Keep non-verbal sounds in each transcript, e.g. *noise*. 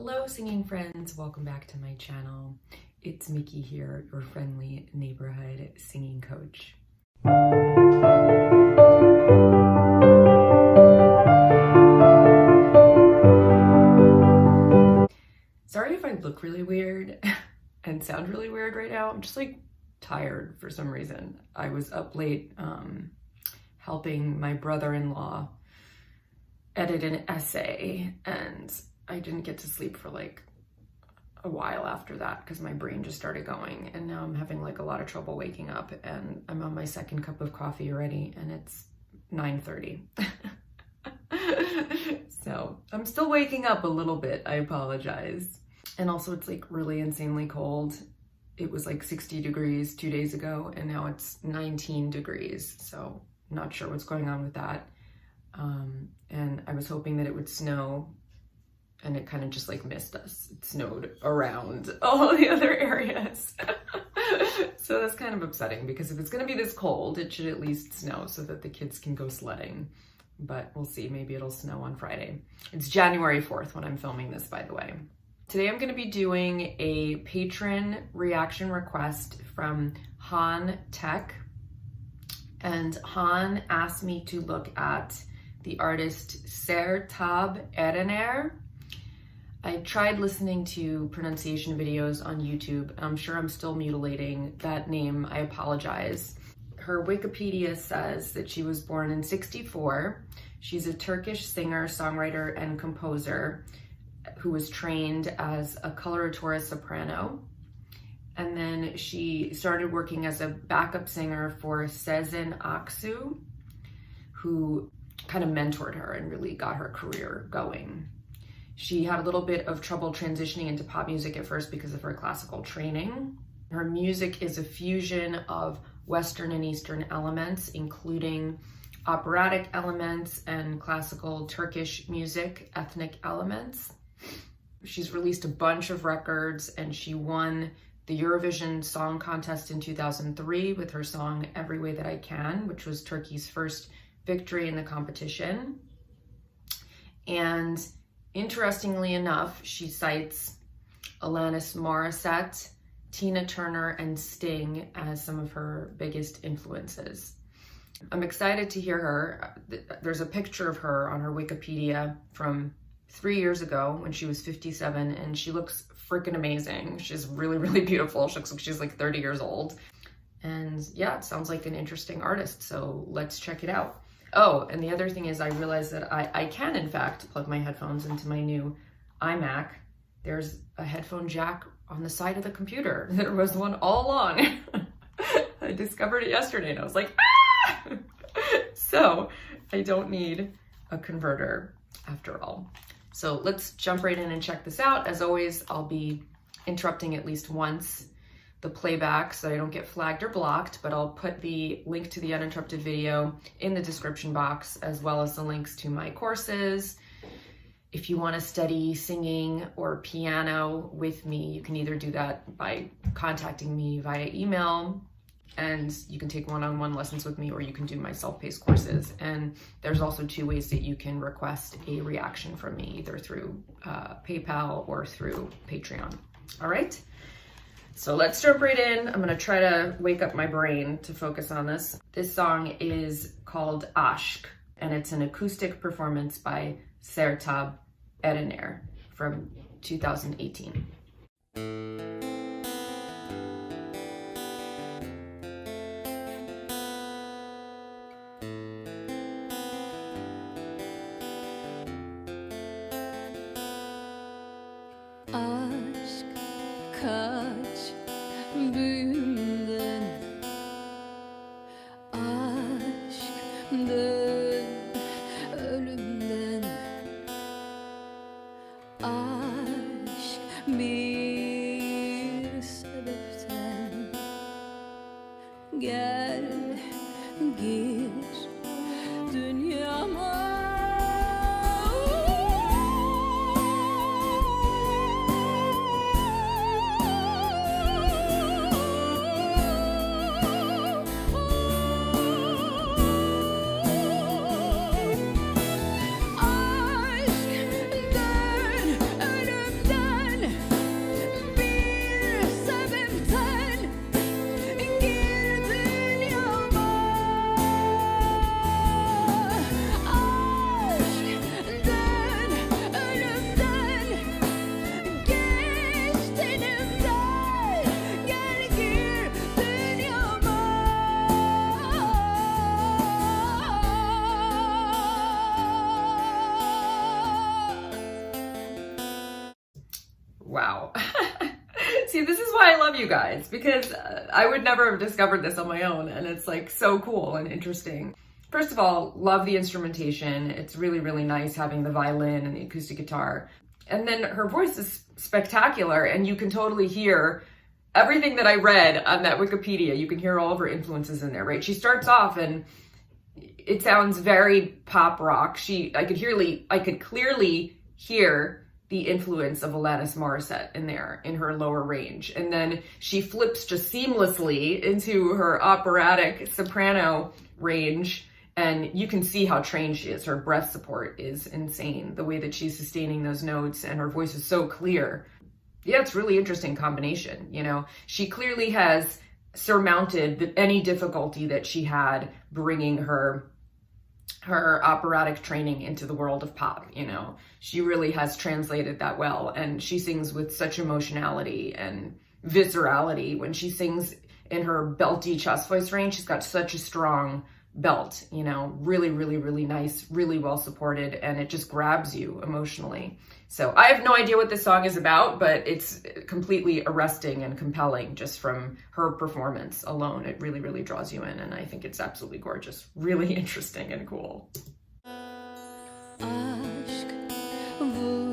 Hello, singing friends. Welcome back to my channel. It's Mickey here, your friendly neighborhood singing coach. Sorry if I look really weird *laughs* and sound really weird right now. I'm just like tired for some reason. I was up late um, helping my brother in law edit an essay and I didn't get to sleep for like a while after that because my brain just started going and now I'm having like a lot of trouble waking up and I'm on my second cup of coffee already and it's 9:30. *laughs* so, I'm still waking up a little bit. I apologize. And also it's like really insanely cold. It was like 60 degrees 2 days ago and now it's 19 degrees. So, not sure what's going on with that. Um, and I was hoping that it would snow and it kind of just like missed us. It snowed around *laughs* all the other areas. *laughs* so that's kind of upsetting because if it's going to be this cold, it should at least snow so that the kids can go sledding. But we'll see. Maybe it'll snow on Friday. It's January 4th when I'm filming this, by the way. Today I'm going to be doing a patron reaction request from Han Tech. And Han asked me to look at the artist Sertab Erener I tried listening to pronunciation videos on YouTube, I'm sure I'm still mutilating that name. I apologize. Her Wikipedia says that she was born in 64. She's a Turkish singer, songwriter, and composer who was trained as a coloratura soprano. And then she started working as a backup singer for Sezen Aksu, who kind of mentored her and really got her career going. She had a little bit of trouble transitioning into pop music at first because of her classical training. Her music is a fusion of Western and Eastern elements, including operatic elements and classical Turkish music, ethnic elements. She's released a bunch of records and she won the Eurovision Song Contest in 2003 with her song Every Way That I Can, which was Turkey's first victory in the competition. And Interestingly enough, she cites Alanis Morissette, Tina Turner, and Sting as some of her biggest influences. I'm excited to hear her. There's a picture of her on her Wikipedia from three years ago when she was 57, and she looks freaking amazing. She's really, really beautiful. She looks like she's like 30 years old. And yeah, it sounds like an interesting artist, so let's check it out. Oh, and the other thing is I realized that I, I can in fact plug my headphones into my new iMac. There's a headphone jack on the side of the computer. *laughs* There was one all along. *laughs* I discovered it yesterday and I was like, ah! *laughs* so I don't need a converter after all. So let's jump right in and check this out. As always, I'll be interrupting at least once the playback so I don't get flagged or blocked, but I'll put the link to the uninterrupted video in the description box, as well as the links to my courses. If you want to study singing or piano with me, you can either do that by contacting me via email and you can take one-on-one lessons with me or you can do my self-paced courses. And there's also two ways that you can request a reaction from me either through uh, paypal or through patreon. All right so let's jump right in. I'm gonna try to wake up my brain to focus on this. This song is called Ashk, and it's an acoustic performance by Sertab Erener from 2018. gel gir. Dünyama wow. *laughs* See, this is why I love you guys because uh, I would never have discovered this on my own, and it's like so cool and interesting. First of all, love the instrumentation. It's really, really nice having the violin and the acoustic guitar. And then her voice is spectacular, and you can totally hear everything that I read on that Wikipedia. You can hear all of her influences in there, right? She starts off and it sounds very pop rock. She, I could hearly, I could clearly hear the influence of Alanis Morissette in there in her lower range. And then she flips just seamlessly into her operatic soprano range. And you can see how trained she is. Her breath support is insane. The way that she's sustaining those notes and her voice is so clear. Yeah, it's really interesting combination. You know, she clearly has surmounted any difficulty that she had bringing her her operatic training into the world of pop you know? She really has translated that well and she sings with such emotionality and viscerality. When she sings in her belty chest voice range she's got such a strong belt you know really really really nice really well supported and it just grabs you emotionally so I have no idea what this song is about, but it's completely arresting and compelling just from her performance alone. It really, really draws you in, and I think it's absolutely gorgeous, really *laughs* interesting and cool. Aşk vur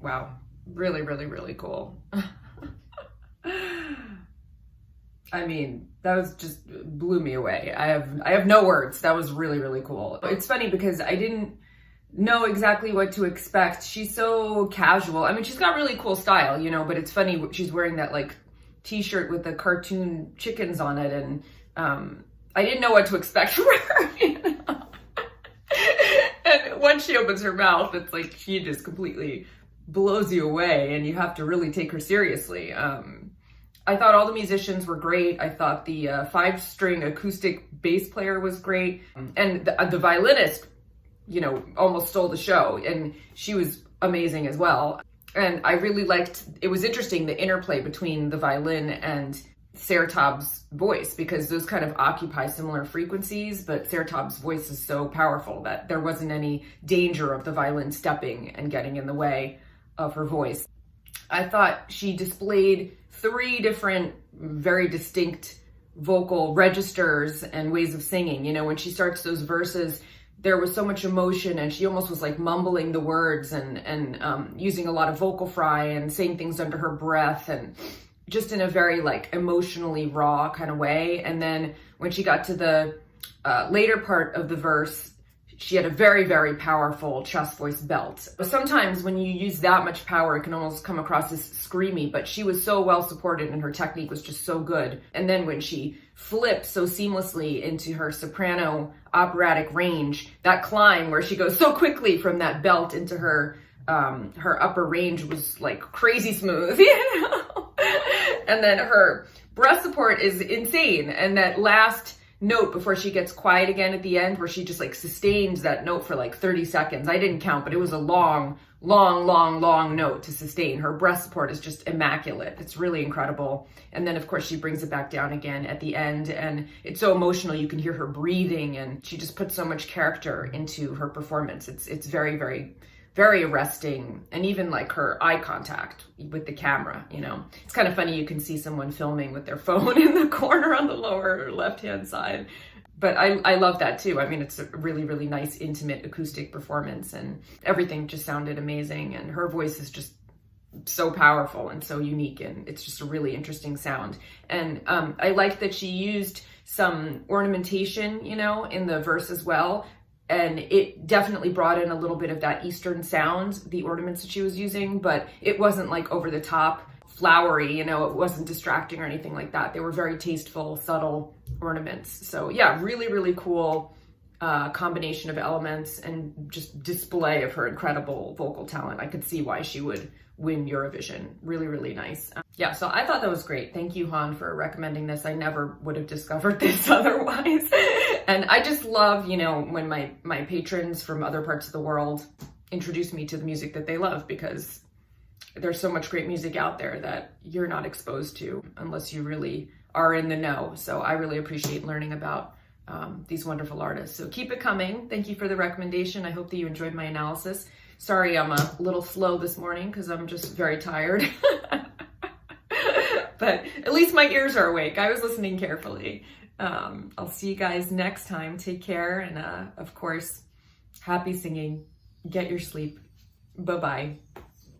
Wow, really, really, really cool. I mean, that was just blew me away. I have I have no words. That was really, really cool. It's funny because I didn't know exactly what to expect. She's so casual. I mean, she's got really cool style, you know, but it's funny she's wearing that like t-shirt with the cartoon chickens on it and um I didn't know what to expect from her. *laughs* you know? *laughs* and once she opens her mouth, it's like she just completely blows you away and you have to really take her seriously. Um, I thought all the musicians were great. I thought the uh, five string acoustic bass player was great. And the, the violinist, you know, almost stole the show. And she was amazing as well. And I really liked, it was interesting the interplay between the violin and Seratob's voice because those kind of occupy similar frequencies, but Seratob's voice is so powerful that there wasn't any danger of the violin stepping and getting in the way of her voice. I thought she displayed three different, very distinct vocal registers and ways of singing. You know, when she starts those verses, there was so much emotion and she almost was like mumbling the words and and um, using a lot of vocal fry and saying things under her breath and just in a very like emotionally raw kind of way and then when she got to the uh, later part of the verse she had a very very powerful chest voice belt. But sometimes when you use that much power it can almost come across as screamy but she was so well supported and her technique was just so good. And then when she flipped so seamlessly into her soprano operatic range that climb where she goes so quickly from that belt into her um her upper range was like crazy smooth *laughs* you know? And then her breath support is insane. And that last note before she gets quiet again at the end where she just like sustains that note for like 30 seconds. I didn't count but it was a long long long long note to sustain. Her breath support is just immaculate. It's really incredible. And then of course she brings it back down again at the end and it's so emotional. You can hear her breathing and she just puts so much character into her performance. It's it's very very very arresting and even like her eye contact with the camera you know? It's kind of funny you can see someone filming with their *laughs* phone in the corner on the lower left hand side. But I, I love that too. I mean it's a really really nice intimate acoustic performance and everything just sounded amazing and her voice is just so powerful and so unique and it's just a really interesting sound. And um, i like that she used some ornamentation you know in the verse as well and it definitely brought in a little bit of that eastern sound the ornaments that she was using but it wasn't like over the top flowery you know it wasn't distracting or anything like that. They were very tasteful subtle ornaments. So yeah really really cool uh, combination of elements and just display of her incredible vocal talent. I could see why she would win eurovision. Really really nice. Um, yeah so i thought that was great. Thank you han for recommending this. I never would have discovered *laughs* this otherwise. And i just love you know when my my patrons from other parts of the world introduce me to the music that they love because there's so much great music out there that you're not exposed to unless you really are in the know. So i really appreciate learning about um, these wonderful artists. So keep it coming. Thank you for the recommendation. I hope that you enjoyed my analysis. Sorry i'm a little slow this morning because i'm just very tired. *laughs* But at least my ears are awake. I was listening carefully. Um, i'll see you guys next time. Take care and uh, of course happy singing. Get your sleep. Bye bye